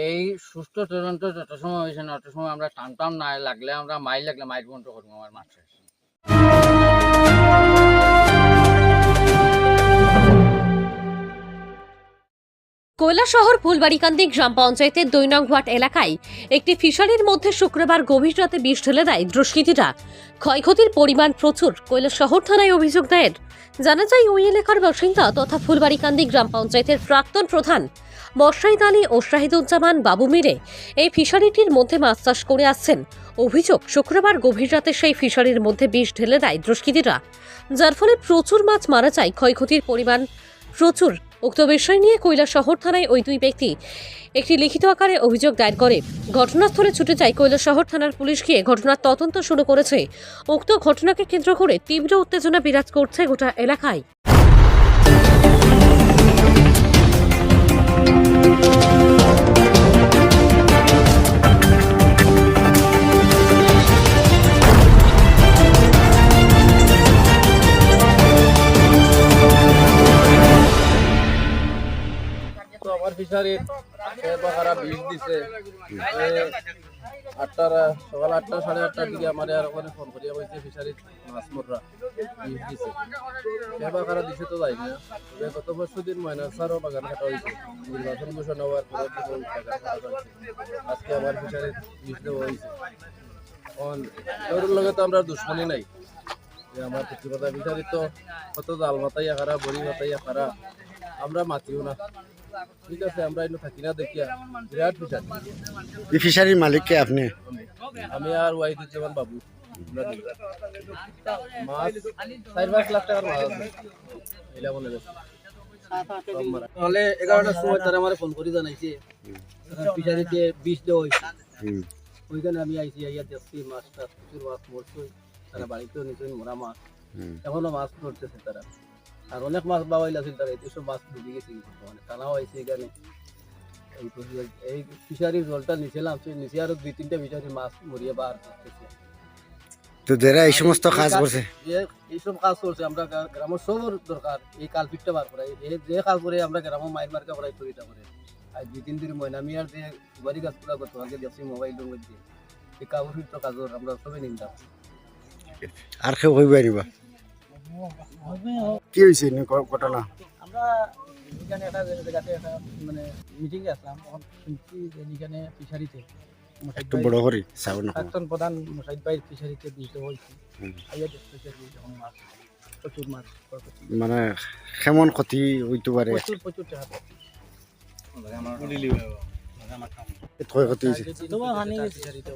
এই সুস্থ তদন্ত যত সময় হয়েছে না তত সময় আমরা টানতাম না, লাগলে আমরা মাইল লাগলে মাইল বন্ধ করব আমার মাছ কৈলাসহর ফুলবাড়িকান্দি গ্রাম পঞ্চায়েতের দুই নং এলাকায় একটি ফিশারির মধ্যে শুক্রবার গভীর রাতে বিষ ঢেলে দেয় দুষ্কৃতীরা। ক্ষয়ক্ষতির পরিমাণ প্রচুর, কৈলাসহর থানায় অভিযোগ দায়ের। জানা যায়, ওই এলাকার বাসিন্দা তথা ফুলবাড়িকান্দি গ্রাম পঞ্চায়েতের প্রাক্তন প্রধান মশাইদ আলী ও শাহিদুজ্জামান বাবু মিরে এই ফিশারিটির মধ্যে মাছ চাষ করে আসছেন। অভিযোগ, শুক্রবার গভীর রাতে সেই ফিশারির মধ্যে বিষ ঢেলে দেয় দুষ্কৃতীরা। যার ফলে প্রচুর মাছ মারা যায়, ক্ষয়ক্ষতির পরিমাণ প্রচুর। উক্ত বিষয় নিয়ে কৈলাসহর থানায় ওই দুই ব্যক্তি একটি লিখিত আকারে অভিযোগ দায়ের করে। ঘটনাস্থলে ছুটে যায় কৈলাসহর থানার পুলিশ গিয়ে ঘটনার তদন্ত শুরু করেছে। উক্ত ঘটনাকে কেন্দ্র করে তীব্র উত্তেজনা বিরাজ করছে গোটা এলাকায়। আমার ফিশারি বাকারা বিষ দিছে। আটটার, সকাল আটটা, সাড়ে আটটার দিকে আমার আর ওখানে ফোন করিয়া বলছে, ফিশারি মাছ বিষ দিছে। দিছে তো যাই না গত পরশু দিন বাগান কাটা হয়েছে। নির্বাচন ঘোষণা হওয়ার পরে আজকে আমার ফিশারি বিষ দেওয়া হয়েছে। ওর লগে তো আমরা দুশ্মনী নাই। আমার প্রতিপদা ফিশারি তো কত জাল মাতাইয়া খারা, বড়ি মাতাইয়া খারা, আমরা মাতিও না। ঠিক আছে আমরা এনে থাকি না দেখিয়া বিরাট ফিশারি এই ফিশারির মালিক কে আপনি? আমি আর ওয়াহিদুজ্জামান বাবু। মাছ চার পাঁচ লাখ টাকার মাছ আছে। এলা মনে আছে সব মারা। তাহলে এগারোটার সময় তারা আমার ফোন করে জানাইছে। ফিশারিতে বিষ দেওয়া হয়েছে। ওইখানে আমি আইছি আইয়া দেখছি মাছটা প্রচুর মাছ মরছে। তারা বাড়িতেও নিচে মরা মাছ। এখনও মাছ ধরতেছে তারা। আর অনেক মাছ বাবাইল আছে তারা এতে সব মাছ ডুবে গেছে মানে টানাও আইছে এখানে। এই এই ফিশারির জলটা নিচে নামছে নিচে আরও দুই তিনটা ফিশারি মাছ মরিয়ে বার করতেছে। তো যারা এই সমস্ত কাজ করছে এইসব কাজ করছে আমরা গ্রা- গ্রামের সবর দরকার এই কালপিটটা বার করা। এই যে কাজ করে আমরা গ্রামের মাইর মার্কা করাই এটা করে। আর দুই তিন দিন ময়না আর যে বাড়ি গাছ পুরা করতো আগে দেখছি মোবাইলের মধ্যে। এই কাপড় কাজর আমরা সবাই নিতাম আর কেউ হইব নিবা কি হয়েছে ঘটনা? আমরা এখানে একটা জায়গাতে একটা মানে মিটিংয়ে আসলাম। তখন শুনছি যে এখানে ফিশারিতে একটু বড় করি চাও না প্রাক্তন প্রধান মোসাইদ ভাই ফিশারিতে দিতে হয়েছে। আইয়া দেখতেছে যখন মাছ প্রচুর মাছ মানে কেমন ক্ষতি হইতে পারে? প্রচুর প্রচুর টাকা হয়েছে?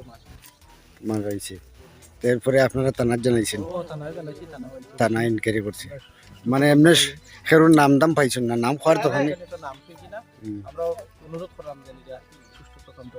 মাছ মারা এরপরে আপনারা থানার জানাইছেন। থানা ইনকোয়ারি করছে। মানে এমনি হেরুর নাম দাম পাইছেন না নাম খাওয়ার তখন। আমরা অনুরোধ করলাম যে সুষ্ঠু তদন্ত